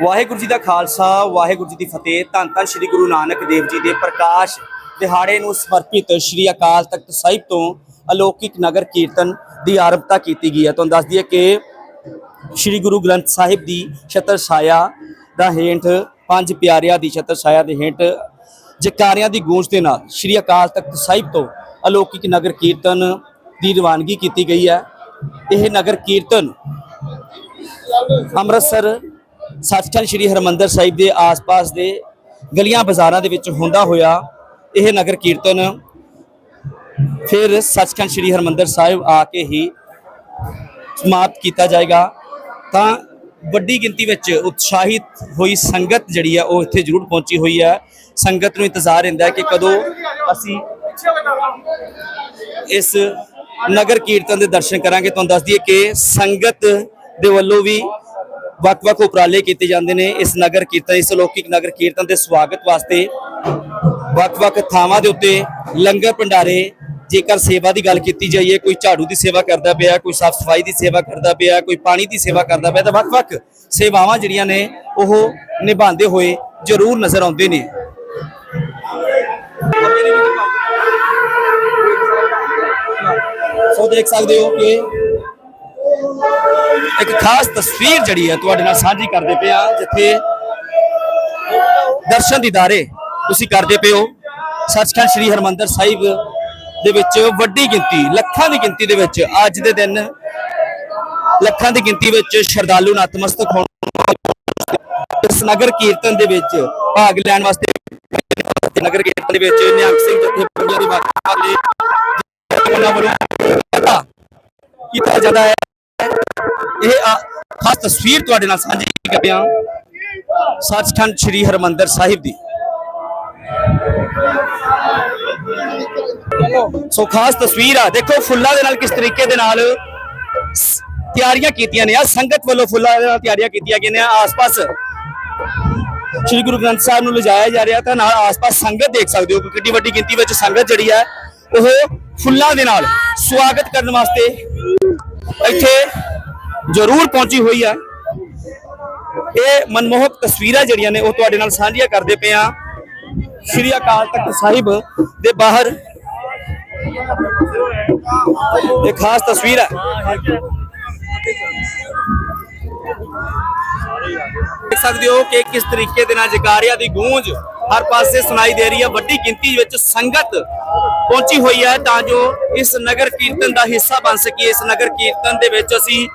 ਵਾਹਿਗੁਰੂ ਜੀ ਦਾ ਖਾਲਸਾ, ਵਾਹਿਗੁਰੂ ਜੀ ਦੀ ਫਤਿਹ। ਧੰਨ ਧੰਨ ਸ੍ਰੀ ਗੁਰੂ ਨਾਨਕ ਦੇਵ ਜੀ ਦੇ ਪ੍ਰਕਾਸ਼ ਦਿਹਾੜੇ ਨੂੰ ਸਮਰਪਿਤ ਸ੍ਰੀ ਅਕਾਲ ਤਖਤ ਸਾਹਿਬ ਤੋਂ ਅਲੌਕਿਕ ਨਗਰ ਕੀਰਤਨ ਦੀ ਆਰੰਭਤਾ ਕੀਤੀ ਗਈ ਹੈ। ਤੁਹਾਨੂੰ ਦੱਸ ਦਈਏ ਕਿ ਸ੍ਰੀ ਗੁਰੂ ਗ੍ਰੰਥ ਸਾਹਿਬ ਦੀ ਛਤਰ ਛਾਇਆ ਦਾ ਹੇਠ, ਪੰਜ ਪਿਆਰਿਆਂ ਦੀ ਛਤਰ ਛਾਇਆ ਦੇ ਹੇਠ ਜਕਾਰਿਆਂ ਦੀ ਗੂੰਜ ਦੇ ਨਾਲ ਸ੍ਰੀ ਅਕਾਲ ਤਖਤ ਸਾਹਿਬ ਤੋਂ ਅਲੌਕਿਕ ਨਗਰ ਕੀਰਤਨ ਦੀ ਰਵਾਨਗੀ ਕੀਤੀ ਗਈ ਹੈ। ਇਹ ਨਗਰ ਕੀਰਤਨ ਅੰਮ੍ਰਿਤਸਰ ਸੱਚਖੰਡ ਸ੍ਰੀ ਹਰਮੰਦਰ ਸਾਹਿਬ ਦੇ ਆਸ-ਪਾਸ ਦੇ ਗਲੀਆਂ ਬਾਜ਼ਾਰਾਂ ਦੇ ਵਿੱਚ ਹੁੰਦਾ ਹੋਇਆ ਇਹ ਨਗਰ ਕੀਰਤਨ ਫਿਰ ਸੱਚਖੰਡ ਸ੍ਰੀ ਹਰਮੰਦਰ ਸਾਹਿਬ ਆ ਕੇ ਹੀ ਸਮਾਪਤ ਕੀਤਾ ਜਾਏਗਾ। ਤਾਂ ਵੱਡੀ ਗਿਣਤੀ ਵਿੱਚ ਉਤਸ਼ਾਹਿਤ ਹੋਈ ਸੰਗਤ ਜਿਹੜੀ ਆ, ਉਹ ਇੱਥੇ ਜ਼ਰੂਰ ਪਹੁੰਚੀ ਹੋਈ ਹੈ ਸੰਗਤ ਨੂੰ ਇੰਤਜ਼ਾਰ ਰਹਿੰਦਾ ਹੈ ਕਿ ਕਦੋਂ ਅਸੀਂ ਇਸ ਨਗਰ ਕੀਰਤਨ ਦੇ ਦਰਸ਼ਨ ਕਰਾਂਗੇ। ਤੁਹਾਨੂੰ ਦੱਸ ਦਈਏ ਕਿ ਸੰਗਤ ਦੇ ਵੱਲੋਂ ਵੀ ਵੱਖ-ਵੱਖ ਉਪਰਾਲੇ ਕੀਤੇ ਜਾਂਦੇ ਨੇ ਇਸ ਨਗਰ ਕੀਰਤਨ, ਇਸ ਅਲੌਕਿਕ ਨਗਰ ਕੀਰਤਨ ਦੇ ਸਵਾਗਤ ਵਾਸਤੇ। ਵੱਖ-ਵੱਖ ਥਾਵਾਂ ਦੇ ਉੱਤੇ ਲੰਗਰ ਭੰਡਾਰੇ, ਜੇਕਰ ਸੇਵਾ ਦੀ ਗੱਲ ਕੀਤੀ ਜਾਈਏ, ਕੋਈ ਝਾੜੂ ਦੀ ਸੇਵਾ ਕਰਦਾ ਪਿਆ, ਕੋਈ ਸਾਫ਼ ਸਫ਼ਾਈ ਦੀ ਸੇਵਾ ਕਰਦਾ ਪਿਆ, ਕੋਈ ਪਾਣੀ ਦੀ ਸੇਵਾ ਕਰਦਾ ਪਿਆ, ਤਾਂ ਵੱਖ-ਵੱਖ ਸੇਵਾਵਾਂ ਜਿਹੜੀਆਂ ਨੇ, ਉਹ ਨਿਭਾਉਂਦੇ ਹੋਏ ਜ਼ਰੂਰ ਨਜ਼ਰ ਆਉਂਦੇ ਨੇ। ਸੋ ਦੇਖ ਸਕਦੇ ਹੋ ਕਿ ਇੱਕ ਖਾਸ ਤਸਵੀਰ ਜਿਹੜੀ ਹੈ ਤੁਹਾਡੇ ਨਾਲ ਸਾਂਝੀ ਕਰਦੇ ਪਿਆ ਜਿੱਥੇ ਦਰਸ਼ਨ ਦੀਦਾਰੇ ਤੁਸੀਂ ਕਰਦੇ ਪਏ ਹੋ। ਸੱਚਖੰਡ ਸ੍ਰੀ ਹਰਮੰਦਰ ਸਾਹਿਬ ਦੇ ਵਿੱਚ ਵੱਡੀ ਗਿਣਤੀ, ਲੱਖਾਂ ਦੀ ਗਿਣਤੀ ਦੇ ਵਿੱਚ ਅੱਜ ਦੇ ਦਿਨ ਲੱਖਾਂ ਦੀ ਗਿਣਤੀ ਵਿੱਚ ਸ਼ਰਧਾਲੂ ਨਤਮਸਤਕ ਹੋਣ ਇਸ ਨਗਰ ਕੀਰਤਨ ਦੇ ਵਿੱਚ ਭਾਗ ਲੈਣ ਵਾਸਤੇ ਨਗਰ ਕੀਰਤਨ ਦੇ ਵਿੱਚ ਨਿਹੰਗ ਸਿੰਘ ਜਥੇਬੰਦੀਆਂ ਦੀ ਮਾਤਾ ਦੇ ਉਹਨਾਂ ਵੱਲੋਂ ਕੀਤਾ ਜਾਂਦਾ ਹੈ। ਇਹ ਆ- ਖਾਸ ਤਸਵੀਰ ਤੁਹਾਡੇ ਨਾਲ ਸਾਂਝੀ ਕਰਦੇ ਹਾਂ। ਸੱਚਖੰਡ ਸ੍ਰੀ ਹਰਮੰਦਰ ਸਾਹਿਬ ਦੀ। ਸੋ ਖਾਸ ਤਸਵੀਰ ਆ, ਦੇਖੋ ਫੁੱਲਾਂ ਦੇ ਨਾਲ ਕਿਸ ਤਰੀਕੇ ਦੇ ਨਾਲ ਤਿਆਰੀਆਂ ਕੀਤੀਆਂ ਨੇ ਆ। ਸੰਗਤ ਵੱਲੋਂ ਫੁੱਲਾਂ ਦੇ ਨਾਲ ਤਿਆਰੀਆਂ ਕੀਤੀਆਂ ਗਈਆਂ ਨੇ ਆਸ-ਪਾਸ ਸ੍ਰੀ ਗੁਰੂ ਗ੍ਰੰਥ ਸਾਹਿਬ ਨੂੰ ਲਿਜਾਇਆ ਜਾ ਰਿਹਾ ਤਾਂ ਨਾਲ ਆਸ-ਪਾਸ ਸੰਗਤ ਦੇਖ ਸਕਦੇ ਹੋ ਕਿ ਕਿੰਨੀ ਵੱਡੀ ਗਿਣਤੀ ਵਿੱਚ ਸੰਗਤ ਜਿਹੜੀ ਹੈ ਉਹ ਫੁੱਲਾਂ ਦੇ ਨਾਲ ਸਵਾਗਤ ਕਰਨ ਵਾਸਤੇ ਇੱਥੇ ਜ਼ਰੂਰ ਪਹੁੰਚੀ ਹੋਈ ਆ। ਇਹ ਮਨਮੋਹਕ ਤਸਵੀਰਾਂ ਜਿਹੜੀਆਂ ਨੇ ਉਹ ਤੁਹਾਡੇ ਨਾਲ ਸਾਂਝੀਆਂ ਕਰਦੇ ਪਏ ਆ ਸ੍ਰੀ ਅਕਾਲ ਤਖਤ ਸਾਹਿਬ ਦੇ ਬਾਹਰ। ਇਹ ਖਾਸ ਤਸਵੀਰ ਹੈ। ਦੇਖ ਸਕਦੇ ਹੋ ਕਿ ਕਿਸ ਤਰੀਕੇ ਦੇ ਨਾਲ ਜਕਾਰਿਆਂ ਦੀ ਗੂੰਜ ਹਰ ਪਾਸੇ ਸੁਣਾਈ ਦੇ ਰਹੀ ਹੈ ਵੱਡੀ ਗਿਣਤੀ ਵਿੱਚ ਸੰਗਤ ਪਹੁੰਚੀ ਹੋਈ ਹੈ ਤਾਂ ਜੋ ਇਸ ਨਗਰ ਕੀਰਤਨ ਦਾ ਹਿੱਸਾ ਬਣ ਸਕੀਏ। ਇਸ ਨਗਰ ਕੀਰਤਨ ਦੇ ਵਿੱਚ ਅਸੀਂ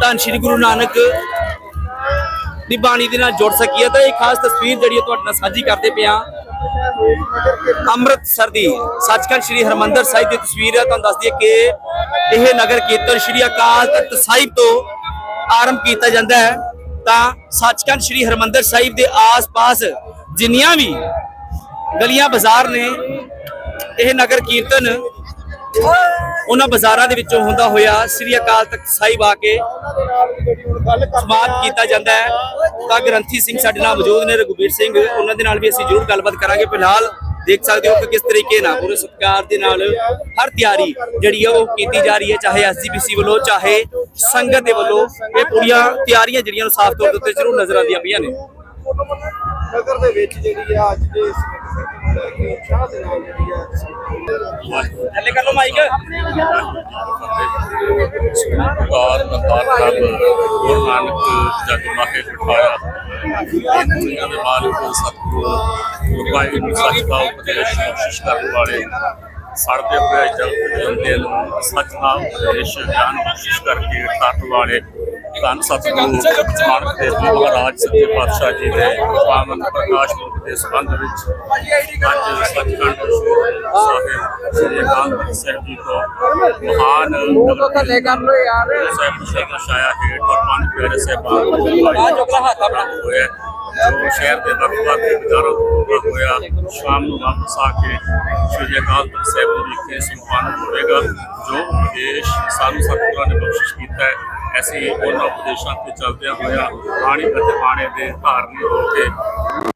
ਧੰਨ ਸ਼੍ਰੀ ਗੁਰੂ ਨਾਨਕ ਦੀ ਬਾਣੀ ਦੇ ਨਾਲ ਜੁੜ ਸਕੀ ਹੈ। ਤਾਂ ਇਹ ਖਾਸ ਤਸਵੀਰ ਜਿਹੜੀ ਹੈ ਤੁਹਾਡੇ ਨਾਲ ਸਾਂਝੀ ਕਰਦੇ ਪਿਆ। ਅੰਮ੍ਰਿਤਸਰ ਦੀ ਸੱਚਖੰਡ ਸ੍ਰੀ ਹਰਮੰਦਰ ਸਾਹਿਬ ਦੀ ਤਸਵੀਰ ਹੈ। ਤੁਹਾਨੂੰ ਦੱਸ ਦਈਏ ਕਿ ਇਹ ਨਗਰ ਕੀਰਤਨ ਸ੍ਰੀ ਅਕਾਲ ਤਖਤ ਸਾਹਿਬ ਤੋਂ ਆਰੰਭ ਕੀਤਾ ਜਾਂਦਾ ਹੈ। ਤਾਂ ਸੱਚਖੰਡ ਸ੍ਰੀ ਹਰਮੰਦਰ ਸਾਹਿਬ ਦੇ ਆਸ-ਪਾਸ ਜਿੰਨੀਆਂ ਵੀ ਗਲੀਆਂ ਬਾਜ਼ਾਰ ਨੇ, ਇਹ ਨਗਰ ਕੀਰਤਨ ਉਹਨਾਂ ਬਾਜ਼ਾਰਾਂ ਦੇ ਵਿੱਚੋਂ ਹੁੰਦਾ ਹੋਇਆ ਸ੍ਰੀ ਅਕਾਲ ਤਖਤ ਸਾਹਿਬ ਆ ਕੇ ਸਮਾਪਤ ਕੀਤਾ ਜਾਂਦਾ ਹੈ। ਤਾਂ ਗ੍ਰੰਥੀ ਸਿੰਘ ਸਾਡੇ ਨਾਲ ਮੌਜੂਦ ਨੇ, ਰਘੁਬੀਰ ਸਿੰਘ। ਉਹਨਾਂ ਦੇ ਨਾਲ ਵੀ ਅਸੀਂ ਜ਼ਰੂਰ ਗੱਲਬਾਤ ਕਰਾਂਗੇ। ਫਿਲਹਾਲ ਦੇਖ ਸਕਦੇ ਹੋ ਕਿ ਕਿਸ ਤਰੀਕੇ ਨਾਲ ਪੂਰੇ ਸਤਿਕਾਰ ਦੇ ਨਾਲ ਹਰ ਤਿਆਰੀ ਜਿਹੜੀ ਹੈ ਉਹ ਕੀਤੀ ਜਾ ਰਹੀ ਹੈ, ਚਾਹੇ ਐਸਜੀਪੀਸੀ ਵੱਲੋਂ, ਚਾਹੇ ਸੰਗਤ ਦੇ ਵੱਲੋਂ। ਇਹ ਪੂਰੀਆਂ ਤਿਆਰੀਆਂ ਜਿਹੜੀਆਂ ਨੂੰ ਸਾਫ਼ ਤੌਰ ਤੇ ਜ਼ਰੂਰ ਨਜ਼ਰ ਆਉਂਦੀਆਂ ਪਈਆਂ ਨੇ। ਨਗਰ ਦੇ ਵਿੱਚ ਜਿਹੜੀ ਆ ਅੱਜ ਦੇ ਇਸ ਲੈ ਕੇ ਉਤਸ਼ਾਹ ਦੇ ਨਾਲ ਜਿਹੜੀ ਆ ਥੱਲੇ ਕਰ ਲਓ ਮਾਈਕ ਕਾਰ ਨਤਾਰ ਰੱਬ ਗੁਰੂ ਨਾਨਕ ਜਗ ਮਾਹੇ ਬਿਠਾਇਆ। ਇਹ ਦੁਨੀਆ ਦੇ ਮਾਲਕ ਸਤਿਗੁਰੂ ਵਾਹਿਗੁਰੂ ਸੱਚ ਦਾ ਉਪਦੇਸ਼ ਕੋਸ਼ਿਸ਼ ਕਰਨ ਵਾਲੇ ਸੜਦੇ ਹੋਏ ਜਗਤ ਦੇ ਅੰਦੇ ਨੂੰ ਸੱਚ ਦਾ ਉਪਦੇਸ਼ ਗਿਆਨ ਕੋਸ਼ਿਸ਼ ਕਰਕੇ ਕਰਨ ਵਾਲੇ ਧੰਨ ਸਤਿਗੁਰੂ ਮਾਨਕ ਦੇਵ ਜੀ ਮਹਾਰਾਜ ਸੱਚੇ ਪਾਤਸ਼ਾਹ ਜੀ ਦੇ ਪਾਵਨ ਪ੍ਰਕਾਸ਼ ਪੁਰਬ ਦੇ ਸੰਬੰਧ ਵਿੱਚ ਅੱਜ ਸੱਚਖੰਡ ਸਾਹਿਬ ਸ੍ਰੀ ਅਕਾਲ ਤਖਤ ਸਾਹਿਬ ਜੀ ਤੋਂ ਮਹਾਨ ਥੱਲੇ ਕਰ ਲੋ ਯਾਰ ਸਾਹਿਬ ਸ਼ਹਿਰ ਸ਼ਾਇਆ ਹੇਠ ਔਰ ਪੰਜ ਪਿਆਰੇ ਸਾਹਿਬਾਨ ਨੂੰ ਹੋਇਆ ਜੋ ਸ਼ਹਿਰ ਦੇ ਵੱਖ-ਵੱਖ ਬਾਜ਼ਾਰਾਂ ਤੋਂ ਹੋਇਆ ਸ਼ਾਮ ਨੂੰ ਵਾਪਸ ਆ ਕੇ ਸ਼੍ਰੀ ਅਕਾਲ ਤਖਤ ਸਾਹਿਬ ਦੇ ਵਿਖੇ ਸੰਪੰਨ ਹੋਵੇਗਾ ਜੋ ਉਪਦੇਸ਼ ਸਾਨੂੰ ਸਤਿਗੁਰਾਂ ਨੇ ਬਖਸ਼ਿਸ਼ ਕੀਤਾ ਹੈ। ਅਸੀਂ ਉਹਨਾਂ ਉਪਦੇਸ਼ਾਂ ਤੇ ਚੱਲਦਿਆਂ ਹੋਇਆ ਬਾਣੀ ਅਤੇ ਬਾਣੇ ਦੇ ਧਾਰਨੀ ਹੋ ਕੇ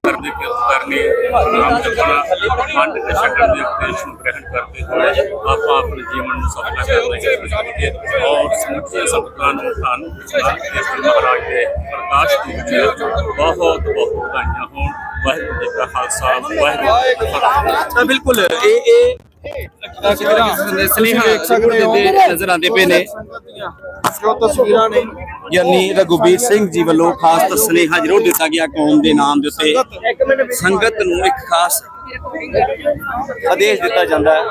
ਧਰਮ ਦੀ ਨਾਮ ਜਪਣਾ ਵੰਡ ਕੇ ਛੱਡਣ ਦੇ ਉਪਦੇਸ਼ ਨੂੰ ਗ੍ਰਹਿਣ ਕਰਦੇ ਹੋਏ ਆਪਾਂ ਆਪਣੇ ਜੀਵਨ ਨੂੰ ਸਫਲ ਕਰਨ ਦੀ ਕੋਸ਼ਿਸ਼ ਕਰੀਏ ਔਰ ਸਮੁੱਚੇ ਸੰਗਤਾਂ ਨੂੰ ਧੰਨ ਗੁਰੂ ਮਹਾਰਾਜ ਦੇ ਪ੍ਰਕਾਸ਼ ਦੀ ਬਹੁਤ ਬਹੁਤ ਵਧਾਈਆਂ ਹੋਣ। ਵਾਹਿਗੁਰੂ ਜੀ ਕਾ ਖਾਲਸਾ, ਵਾਹਿਗੁਰੂ ਜੀ ਕੀ ਫਤਿਹ। ਬਿਲਕੁਲ, ਇਹ ਇਹ ਸਨੇਹਾ ਦਿੰਦੇ ਨਜ਼ਰ ਆਉਂਦੇ ਪਏ ਨੇ। ਸੰਗਤ ਦੀਆਂ ਜੋ ਤਸਵੀਰਾਂ ਨੇ। ਯਾਨੀ ਰਘੁਬੀਰ ਸਿੰਘ ਜੀ ਵੱਲੋਂ ਖਾਸ ਤਾਂ ਸੁਨੇਹਾ ਜ਼ਰੂਰ ਦਿੱਤਾ ਗਿਆ ਕੌਮ ਦੇ ਨਾਮ ਦੇ ਉੱਤੇ। ਸੰਗਤ ਨੂੰ ਇੱਕ ਖਾਸ ਆਦੇਸ਼ ਦਿੱਤਾ ਜਾਂਦਾ ਹੈ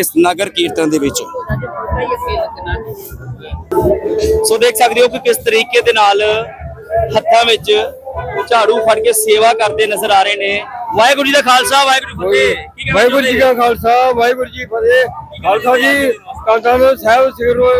ਇਸ ਨਗਰ ਕੀਰਤਨ ਦੇ ਵਿੱਚ। ਸੋ ਦੇਖ ਸਕਦੇ ਹੋ ਕਿ ਕਿਸ ਤਰੀਕੇ ਦੇ ਨਾਲ ਹੱਥਾਂ ਵਿੱਚ ਝਾੜੂ ਫੜ ਕੇ ਸੇਵਾ ਕਰਦੇ ਨਜ਼ਰ ਆ ਰਹੇ ਨੇ। ਵਾਹਿਗੁਰੂ ਜੀ ਦਾ ਖਾਲਸਾ ਵਾਹਿਗੁਰੂ ਜੀ ਕੀ ਫਤਿਹ। ਵਾਹਿਗੁਰੂ ਜੀ? ਕਾ ਖਾਲਸਾ ਵਾਹਿਗੁਰੂ ਜੀ ਫਤਿਹ। ਖਾਲਸਾ ਜੀ ਕਾਂਤਾਂ ਸਾਹਿਬ ਸਿਰੋ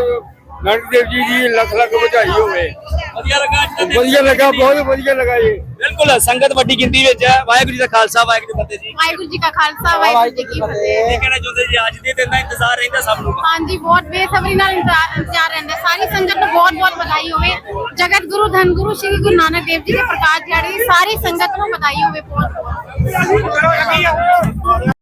ਨਾਨਕ ਦੇਵ ਜੀ ਦੀ ਲੱਖ ਲੱਖ ਵਧਾਈ ਹੋਵੇ। ਵਧੀਆ ਲੱਗਾ ਦਾ? ਵਧੀਆ ਲੱਗਾ ਬਹੁਤ ਵਧੀਆ ਲੱਗਾ ਜੀ। ਬਿਲਕੁਲ ਸੰਗਤ ਵੱਡੀ ਗਿਣਤੀ ਵਿੱਚ ਹੈ। ਵਾਹਿਗੁਰੂ ਜੀ ਦਾ ਖਾਲਸਾ ਵਾਹਿਗੁਰੂ ਜੀ ਕੀ ਫਤਿਹ ਜੀ। ਵਾਹਿਗੁਰੂ ਜੀ ਕਾ ਖਾਲਸਾ ਵਾਹਿਗੁਰੂ ਜੀ ਕੀ ਫਤਿਹ। ਕੀ ਕਹਿਣਾ ਚਾਹੁੰਦੇ ਜੀ ਅੱਜ ਦੇ ਦਿਨ ਦਾ ਇੰਤਜ਼ਾਰ ਰਹਿੰਦਾ ਸਭ ਨੂੰ। ਹਾਂਜੀ ਬਹੁਤ ਬੇਸਬਰੀ ਨਾਲ ਇੰਤਜ਼ਾਰ ਇੰਤਜ਼ਾਰ ਰਹਿੰਦਾ। ਸਾਰੀ ਸੰਗਤ ਨੂੰ ਬਹੁਤ ਬਹੁਤ ਵਧਾਈ ਹੋਵੇ। ਜਗਤ ਗੁਰੂ ਧੰਨ ਗੁਰੂ ਸ੍ਰੀ ਗੁਰੂ ਨਾਨਕ ਦੇਵ ਜੀ ਦੇ ਪ੍ਰਕਾਸ਼ ਦਿਹਾੜੇ ਦੀ ਸਾਰੀ ਸੰਗਤ ਨੂੰ ਵਧਾਈ ਹੋਵੇ ਬਹੁਤ ਬਹੁਤ।